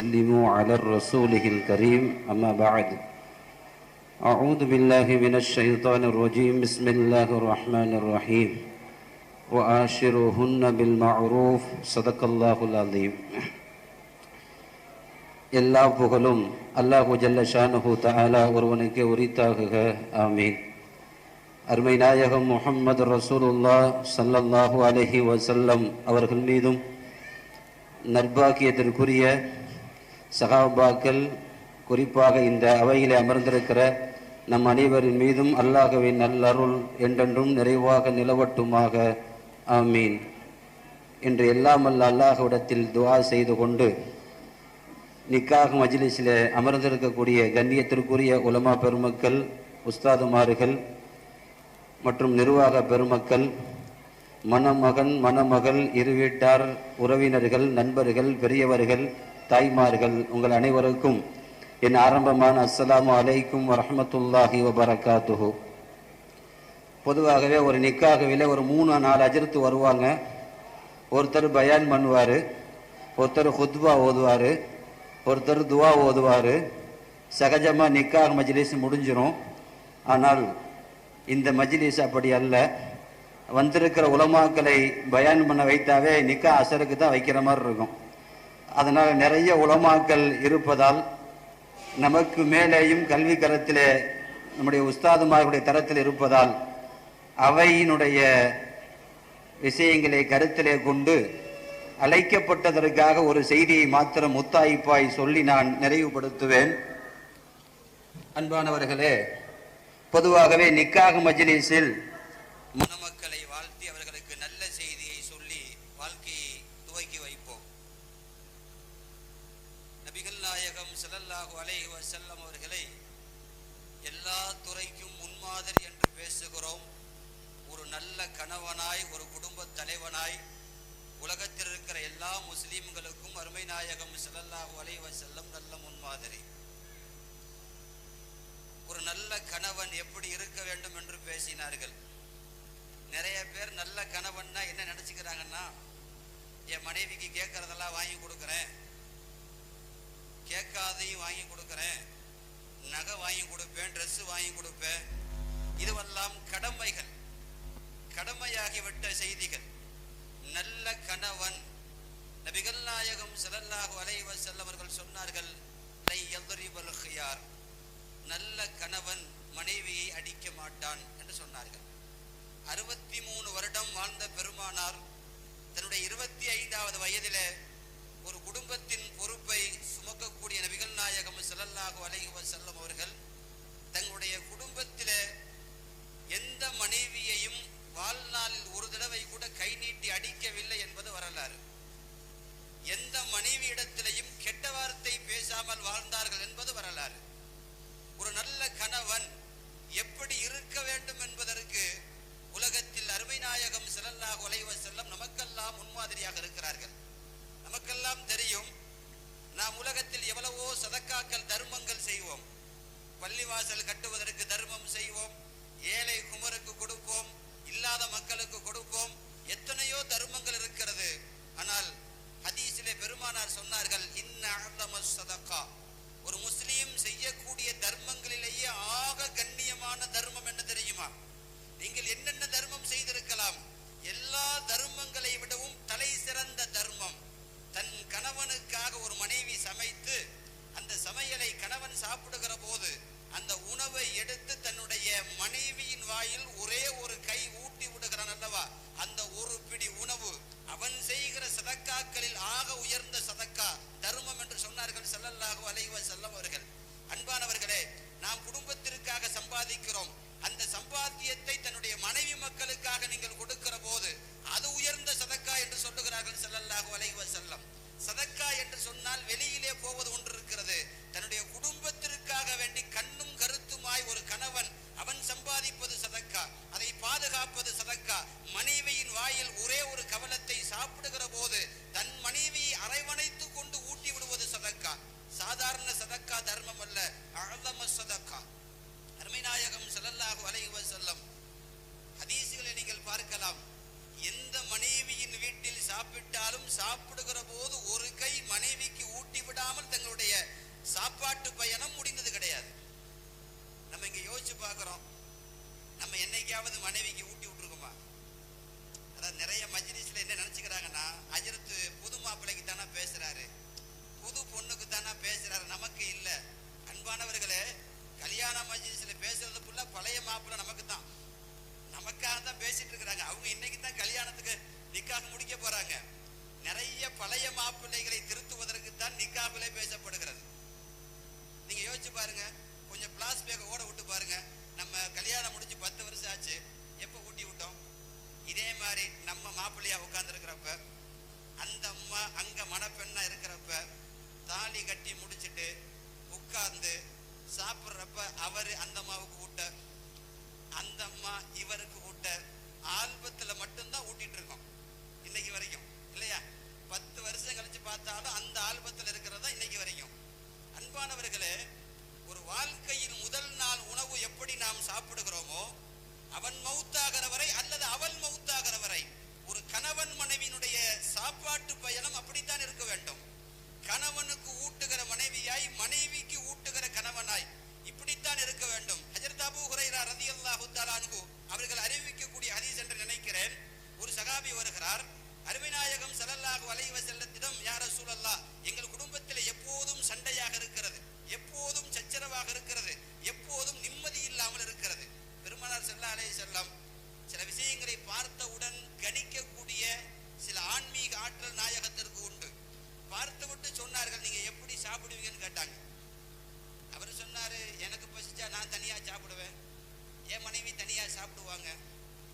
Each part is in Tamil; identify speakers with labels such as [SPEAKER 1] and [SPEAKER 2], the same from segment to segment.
[SPEAKER 1] سلموا على رسوله الكريم أما بعد أعوذ بالله من الشيطان الرجيم بسم الله الرحمن الرحيم وآشروهن بالمعروف صدق الله العظيم எல்லா புகழும் அல்லாஹு ஜல்ல ஷானுஹு தஆலா ஒருவனுக்கு உரித்தாகுக ஆமீன் அருமை நாயகம் முஹம்மது ரசூலுல்லா ஸல்லல்லாஹு அலைஹி வஸல்லம் அவர்கள் மீதும் நற்பாக்கியத்திற்குரிய சகாபாக்கள் குறிப்பாக இந்த அவையிலே அமர்ந்திருக்கிற நம் அனைவரின் மீதும் அல்லாஹ்வின் நல்லருள் என்றென்றும் நிறைவாக நிலவட்டுமாக. ஆமீன். என்று எல்லாம் அல்ல அல்லாஹ்விடத்தில் துவா செய்து கொண்டு நிக்காக மஜ்லிஸில் அமர்ந்திருக்கக்கூடிய கண்ணியத்திற்குரிய உலமா பெருமக்கள் உஸ்தாதுமார்கள் மற்றும் நிர்வாக பெருமக்கள் மணமகன் மணமகள் இருவீட்டார் உறவினர்கள் நண்பர்கள் பெரியவர்கள் தாய்மார்கள் உங்கள் அனைவருக்கும் என் ஆரம்பமான அஸ்ஸலாமு அலைக்கும் வரமத்துல்லாஹி வபரகாத்துஹு. பொதுவாகவே ஒரு நிக்காகவிலே ஒரு மூணு நாலு அஜர்த்து வருவாங்க. ஒருத்தர் பயான் பண்ணுவார் ஒருத்தர் ஹுத்வா ஓதுவார் ஒருத்தர் துவா ஓதுவார். சகஜமாக நிக்காக மஜ்லிஸ் முடிஞ்சிடும் ஆனால் இந்த மஜ்லிஸ் அப்படி அல்ல. வந்திருக்கிற உலமாக்களை பயான் பண்ண வைத்தாவே நிக்கா அசருக்கு தான் வைக்கிற மாதிரி இருக்கும். அதனால் நிறைய உலமாக்கள் இருப்பதால் நமக்கு மேலேயும் கல்வி கரத்திலே நம்முடைய உஸ்தாதுமார்களுடைய தரத்தில் இருப்பதால் அவையினுடைய விஷயங்களை கருத்திலே கொண்டு அழைக்கப்பட்டதற்காக ஒரு செய்தியை மாத்திரம் முத்தாய்ப்பாய் சொல்லி நான் நிறைவுபடுத்துவேன். அன்பானவர்களே பொதுவாகவே நிக்காக மஜ்லிஸில் நல்ல கணவனாய் ஒரு குடும்ப தலைவனாய் உலகத்தில் இருக்கிற எல்லா முஸ்லீம்களுக்கும் அருமை நாயகம் செல்லல்லாஹு அலைவ செல்லும் நல்ல முன்மாதிரி. ஒரு நல்ல கணவன் எப்படி இருக்க வேண்டும் என்று பேசினார்கள். நிறைய பேர் நல்ல கணவன்னா என்ன நினச்சிக்கிறாங்கன்னா என் மனைவிக்கு கேட்கறதெல்லாம் வாங்கி கொடுக்குறேன். கேட்காதையும் வாங்கி கொடுக்குறேன். நகை வாங்கி கொடுப்பேன் ட்ரெஸ்ஸு வாங்கி கொடுப்பேன். இதுவெல்லாம் கடமைகள். கடமையாகிவிட்ட செய்திகள். நல்ல கணவன் நபிகள் நாயகம் செல்லல்லாஹு அலைவ செல்லவர்கள் சொன்னார்கள் நல்ல கணவன் மனைவியை அடிக்க மாட்டான் என்று சொன்னார்கள். அறுபத்தி மூணு வருடம் வாழ்ந்த பெருமானார் தன்னுடைய இருபத்தி ஐந்தாவது வயதில் ஒரு குடும்பத்தின் பொறுப்பை சுமக்கக்கூடிய நபிகள் நாயகம் செல்லல்லாஹு அலைஹுவ செல்லம் அவர்கள் தங்களுடைய குடும்பத்தில எந்த மனைவியையும் வாழ்நாளில் ஒரு தடவை கூட கை நீட்டி அடிக்கவில்லை என்பது வரலாறு. எந்த மனைவி இடத்திலையும் கெட்ட வார்த்தை பேசாமல் வாழ்ந்தார்கள் என்பது வரலாறு. ஒரு நல்ல கணவன் எப்படி இருக்க வேண்டும் என்பதற்கு உலகத்தில் அருமை நாயகம் ஸல்லல்லாஹு உலைவ செல்லம் நமக்கெல்லாம் முன்மாதிரியாக இருக்கிறார்கள். நமக்கெல்லாம் தெரியும் நாம் உலகத்தில் எவ்வளவோ சதக்காக்கள் தர்மங்கள் செய்வோம். பள்ளிவாசல் கட்டுவதற்கு தர்மம் செய்வோம். ஏழை குமருக்கு கொடுப்போம். இல்லாத மக்களுக்கு கொடுப்போம். எத்தனையோ தர்மங்கள் இருக்கிறது. ஆனால் ஹதீஸிலே பெருமானார் சொன்னார்கள் இன்ன ஒரு முஸ்லீம் செய்யக்கூடிய தர்மங்களிலேயே ஆக கண்ணியமான தர்மம் என்ன தெரியுமா? நீங்கள் என்னென்ன தர்மம் செய்திருக்கலாம்? எல்லா தர்மங்களை விடவும் தலை சிறந்த தர்மம். தன் கணவனுக்காக ஒரு மனைவி சமைத்து அந்த சமையலை கணவன் சாப்பிடுகிற போது பாதுகாப்பது சதக்கா மனைவியின் வாயில் ஒரே ஒரு கவலத்தை சாப்பிடுகிற போது தன் மனைவியை அரைவணைத்து கொண்டு ஊட்டி விடுவது சதக்கா சாதாரண சதக்கா தர்மம் அல்ல அழம சதக்கா அருமைநாயகம் ஸல்லல்லாஹு அலைஹி செல்லம் ஹதீசுகளை நீங்கள் பார்க்கலாம். எந்த மனைவியின் வீட்டில் சாப்பிட்டாலும் சாப்பிடுகிற போது ஒரு கை மனைவிக்கு ஊட்டி விடாமல் தங்களுடைய சாப்பாட்டு பயணம் முடிந்தது கிடையாது. நம்ம இங்க யோசிச்சு பார்க்கிறோம். நம்ம என்னைக்காவது மனைவிக்கு ஊட்டி விட்டுருக்கோமா? அதாவது நிறைய மஜ்லிஸ்ல என்ன நினைச்சுக்கிறாங்கன்னா அஜரத்து புது மாப்பிள்ளைக்கு தானே பேசுறாரு. புது பொண்ணுக்கு தானே பேசுறாரு. நமக்கு இல்லை. அன்பானவர்களே கல்யாண மஜ்லிஸ்ல பேசுறது பழைய மாப்பிள்ளை நமக்கு தான். நமக்காக தான் பேசிட்டு இருக்கிறாங்க. அவங்க இன்னைக்கு தான் கல்யாணத்துக்கு நிக்காக முடிக்க போறாங்க. நிறைய பழைய மாப்பிள்ளைகளை திருத்துவதற்கு தான் நிக்காவிலே பேசப்படுகிறது. நீங்க யோசிச்சு பாருங்க. கொஞ்சம் பிளாஸ் பேக்க ஓட விட்டு பாருங்க. நம்ம கல்யாணம் முடிஞ்சு பத்து வருஷம் ஆச்சு. எப்ப ஊட்டி விட்டோம்? இதே மாதிரி நம்ம மாப்பிள்ளையா உட்கார்ந்துருக்கிறப்ப அந்த அம்மா அங்க மணப்பெண்ணாக இருக்கிறப்ப தாலி கட்டி முடிச்சுட்டு உட்கார்ந்து சாப்பிட்றப்ப அவரு அந்த அம்மாவுக்கு ஊட்ட அந்த அம்மா இவருக்கு ஊட்ட ஆல்பத்துல மட்டும்தான் ஊட்டிட்டு இருக்கோம். இன்னைக்கு வரைக்கும். இல்லையா? பத்து வருஷம் கழிச்சு பார்த்தாலும் அந்த ஆல்பத்தில் இருக்கிறதா இன்னைக்கு வரைக்கும். அன்பானவர்களே ஒரு வாழ்க்கையின் முதல் நாள் உணவு எப்படி நாம் சாப்பிடுகிறோமோ அவன் மௌத்தாகிற வரை அல்லது அவள் மௌத்தாகிற வரை ஒரு கணவன் மனைவியினுடைய சாப்பாட்டு பயணம் அப்படித்தான் இருக்க வேண்டும். கணவனுக்கு ஊட்டுகிற மனைவியாய் மனைவிக்கு ஆற்றல் நாயகத்திற்கு உண்டு. பார்த்துவிட்டு சொன்னார்கள் நீங்க எப்படி சாப்பிடுவீங்கன்னு கேட்டாங்க. அவர் சொன்னாரு எனக்கு பசிச்சா நான் தனியா சாப்பிடுவேன். என் மனைவி தனியா சாப்பிடுவாங்க.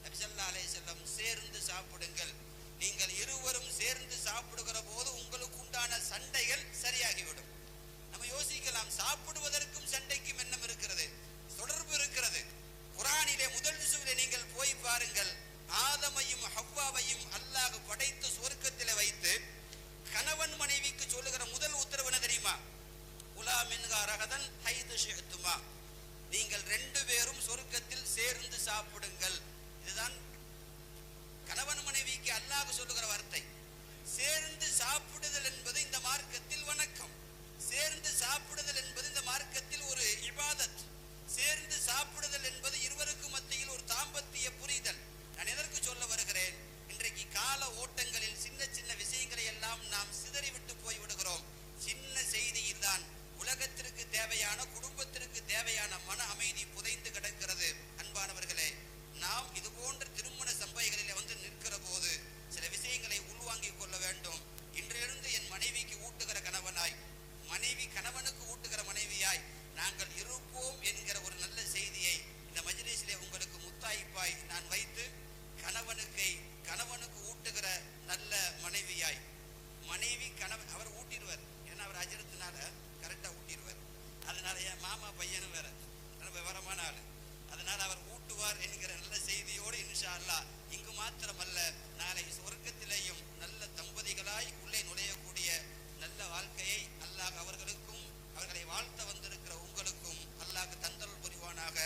[SPEAKER 1] நபிசல்லா அலைஹி செல்லம் சேர்ந்து சாப்பிடுங்கள். நீங்கள் இருவரும் சேர்ந்து சாப்பிடுகிற போது உங்களுக்கு உண்டான சண்டைகள் சரியாகிவிடும். நம்ம யோசிக்கலாம் சாப்பிடுவதற்கும் சண்டைக்கும் எண்ணம் இருக்கிறது தொடர்பு இருக்கிறது. குரானிலே முதல் திசுவிலே நீங்கள் போய் பாருங்கள் ஆதமையும் ஹவ்வாவையும் அல்ல படைத்து சுவர்க்கத்திலே வைத்து கணவன் மனைவிக்கு சொல்லுகிற முதல் உத்தரவு என்ன தெரியுமா? உலா மின்கா ரகதன் ஹைது ஷிஅத்துமா நீங்கள் ரெண்டு பேரும் சொர்க்கத்தில் சேர்ந்து சாப்பிடுங்கள். இதுதான் கணவன் மனைவிக்கு அல்லாஹ் சொல்லுகிற வார்த்தை. சேர்ந்து சாப்பிடுதல் என்பது இந்த மார்க்கத்தில் வணக்கம். சேர்ந்து சாப்பிடுதல் என்பது இந்த மார்க்கத்தில் ஒரு இபாதத். சேர்ந்து சாப்பிடுதல் என்பது இருவருக்கு மத்தியில் ஒரு தாம்பத்திய புரிதல். நான் எதற்கு சொல்ல வருகிறேன்? இன்றைக்கு கால ஓட்டங்களில் சின்ன சின்ன விஷயங்களை எல்லாம் நாம் சிதறிவிட்டு உலகத்திற்கு தேவையான குடும்பத்திற்கு தேவையான மன அமைதி புதைந்து கிடக்கிறது. அன்பானவர்களே நாம் இது போன்ற திருமண சம்பைகளிலே வந்து நிற்கிற போது சில விஷயங்களை உள்வாங்கிக் கொள்ள வேண்டும் இன்றிலிருந்து என் மனைவிக்கு ஊட்டுகிற கணவனாய் மனைவி கணவனுக்கு ஊட்டுகிற மனைவியாய் நாங்கள் இருப்போம் என்கிற ஒரு நல்ல செய்தியை இந்த மஜ்லிஸிலே உங்களுக்கு முத்தாய்ப்பாய் நான் வைத்து கணவனுக்கு கணவனுக்கு ஊட்டுகிற நல்ல மனைவியாய் மனைவி கணவன் அவர் ஊட்டிடுவார் ஏன்னா அவர் அஜரத்தினால கரெக்டா ஊட்டிடுவார் அதனால என் மாமா பையனும் வேற. நல்ல விவரமான ஆள். அதனால் அவர் ஊட்டுவார் என்கிற நல்ல செய்தியோடு இன்ஷா அல்லாஹ் இங்கு மாத்திரமல்ல நாளை சொர்க்கத்திலேயும் நல்ல தம்பதிகளாய் உள்ளே நுழையக்கூடிய நல்ல வாழ்க்கையை அல்லாஹ் அவர்களுக்கும் அவர்களை வாழ்த்த வந்திருக்கிற உங்களுக்கும் அல்லாஹ் தந்தல் புரிவானாக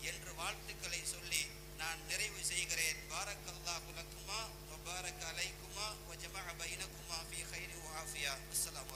[SPEAKER 1] என்று வாழ்த்துக்களை சொல்லி நான் நிறைவு செய்கிறேன். பாரக்கல்லாஹு லக்குமா வபாரக் அலைக்குமா வஜமஅ பைனக்குமா ஃபீ கைரி ஆஃபியா. அஸ்ஸலாமு